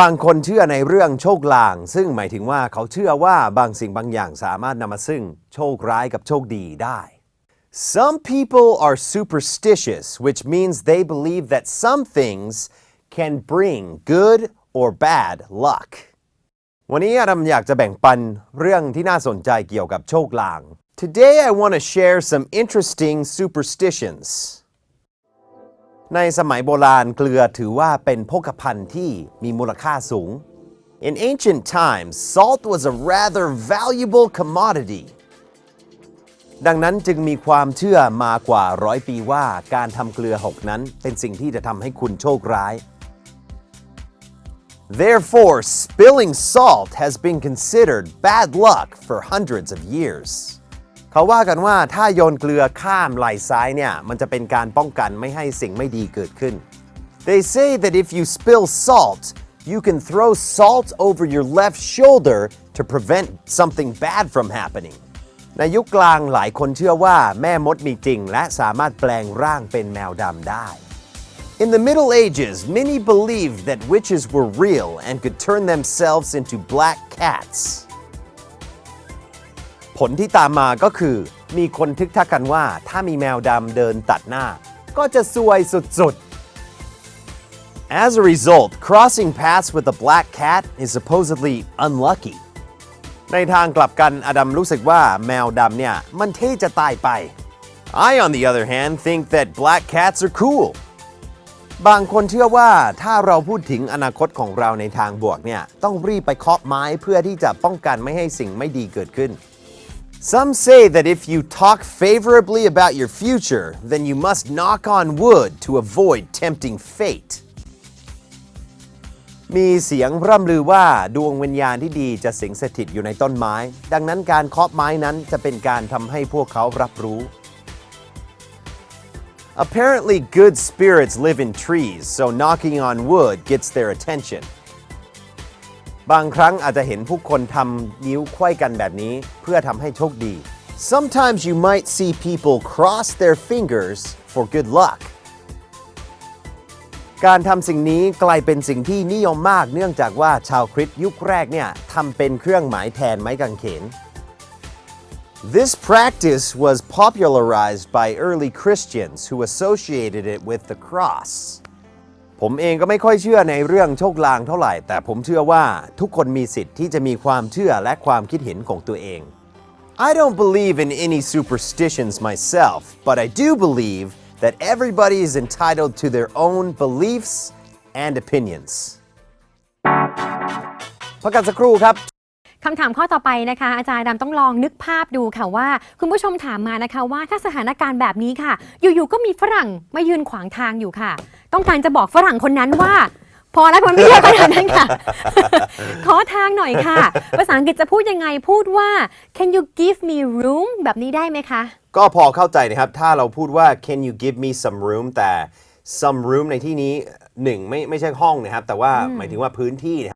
บางคนเชื่อในเรื่องโชคลาง ซึ่งหมายถึงว่าเขาเชื่อว่าบางสิ่งบางอย่างสามารถนำมาซึ่งโชคร้ายกับโชคดีได้ Some people are superstitious which means they believe that some things can bring good or bad luck วันนี้อาดัมอยากจะแบ่งปันเรื่องที่น่าสนใจเกี่ยวกับโชคลาง Today I want to share some interesting superstitions ในสมัยโบราณเกลือถือว่าเป็นโภคภัณฑ์ที่มีมูลค่าสูง In ancient times, salt was a rather valuable commodity. ดังนั้นจึงมีความเชื่อมากว่าร้อยปีว่าการทำเกลือหกนั้นเป็นสิ่งที่จะทำให้คุณโชคร้าย Therefore, spilling salt has been considered bad luck for hundreds of years. เขาว่ากันว่าถ้าโยนเกลือข้ามไหล่ซ้ายเนี่ย มันจะเป็นการป้องกันไม่ให้สิ่งไม่ดีเกิดขึ้น They say that if you spill salt, you can throw salt over your left shoulder to prevent something bad from happening. ในยุคกลางหลายคนเชื่อว่าแม่มดมีจริง และสามารถแปลงร่างเป็นแมวดำได้ In the Middle Ages, many believed that witches were real and could turn themselves into black cats. ผลที่ตามมาก็คือ มีคนทึกทักกันว่า ถ้ามีแมวดำเดินตัดหน้า ก็จะซวยสุดๆ As a result, crossing paths with a black cat is supposedly unlucky. ในทางกลับกันอดัมรู้สึกว่าแมวดำเนี่ย มันเท่จะตายไป I on the other hand think that black cats are cool บางคนเชื่อว่าถ้าเราพูดถึงอนาคตของเราในทางบวกเนี่ย ต้องรีบไปเคาะไม้เพื่อที่จะป้องกันไม่ให้สิ่งไม่ดีเกิดขึ้น Some say that if you talk favorably about your future, then you must knock on wood to avoid tempting fate. มีเสียงร่ำลือว่าดวงวิญญาณที่ดีจะสิงสถิตอยู่ในต้นไม้ ดังนั้นการเคาะไม้นั้นจะเป็นการทำให้พวกเขารับรู้ Apparently good spirits live in trees, so knocking on wood gets their attention. บางครั้งอาจจะเห็นผู้คนทำนิ้วไขว้กันแบบนี้เพื่อทำให้โชคดี Sometimes you might see people cross their fingers for good luck. การทำสิ่งนี้กลายเป็นสิ่งที่นิยมมากเนื่องจากว่าชาวคริสต์ยุคแรกเนี่ยทำเป็นเครื่องหมายแทนไม้กางเขน This practice was popularized by early Christians who associated it with the cross. ผมเองก็ไม่ค่อยเชื่อในเรื่องโชคลางเท่าไหร่ แต่ผมเชื่อว่าทุกคนมีสิทธิ์ที่จะมีความเชื่อและความคิดเห็นของตัวเอง I don't believe in any superstitions myself, but I do believe that everybody is entitled to their own beliefs and opinions. พักกันสักครู่ครับคำถามข้อต่อไปนะคะ อาจารย์ดำต้องลองนึกภาพดูค่ะว่า คุณผู้ชมถามมานะคะว่าถ้าสถานการณ์แบบนี้ค่ะ อยู่ๆก็มีฝรั่งมายืนขวางทางอยู่ค่ะ ต้องการจะบอกฝรั่งคนนั้นว่า พอแล้วคนไม่เยอะขนาดนั้นค่ะ ขอทางหน่อยค่ะ ภาษาอังกฤษจะพูดยังไงพูดว่า can you give me room แบบนี้ได้ไหมคะ ก็พอเข้าใจนะครับ ถ้าเราพูดว่า can you give me some room แต่ some room ในที่นี้หนึ่งไม่ไม่ใช่ห้องนะครับ แต่ว่าหมายถึงว่าพื้นที่นะครับ